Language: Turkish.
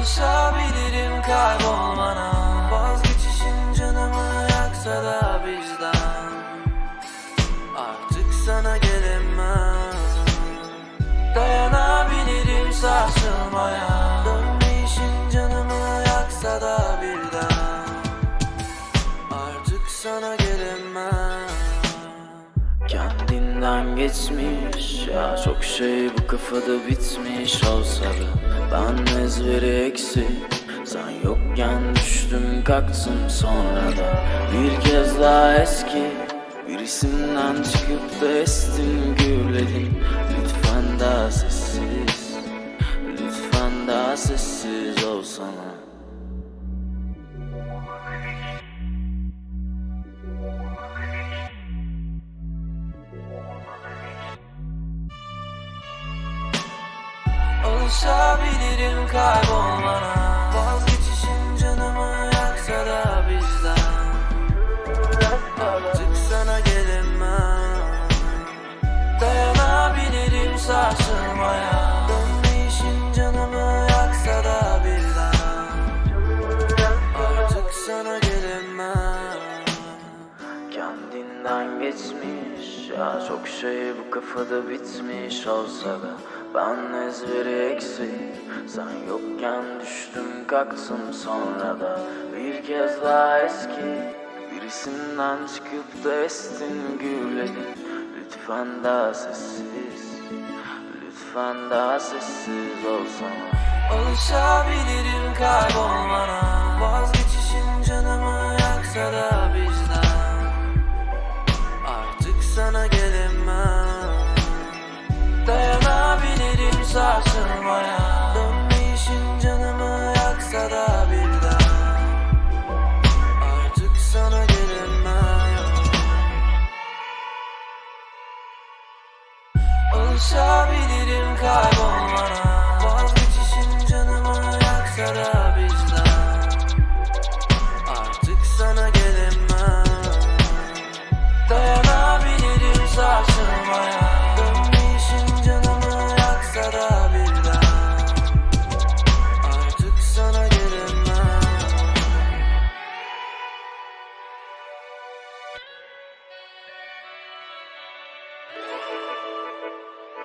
Alışabilirim kaybolmana. Vazgeçişin canımı yaksa da bizden. Artık sana gelemem. Dayanabilirim sarsılmaya. Dönmeyişin canımı yaksa da birden. Artık sana gelemem. Kendinden geçmiş. Ya Çok şey bu kafada bitmiş. Olsa da Ben ezberi eksik Sen yokken düştüm kalktım sonra da. Bir kez daha eski. Bir isimden çıkıp da estin gürledin Lütfen daha sessiz. Lütfen daha sessiz olsana Alışabilirim kaybolmana. Vazgeçişin canımı yaksa da bizden. Artık sana gelemem. Dayanabilirim sarsılmaya. Dönmeyişin canımı yaksa da birden Artık sana gelemem. Kendinden geçmiş ya çok şey bu kafada bitmiş olsa da Ben ezberi eksik sen yokken düştüm kalktım sonra da Bir kez daha eski. Bir isimden çıkıp da estin gürledin Lütfen daha sessiz Lütfen daha sessiz olsana Alışabilirim kaybolmana. Vazgeçişin canımı yaksa da sarsılmaya Dönmeyişin canımı yaksa da bir daha Artık sana gelinmem Alışabilirim kaybolmana.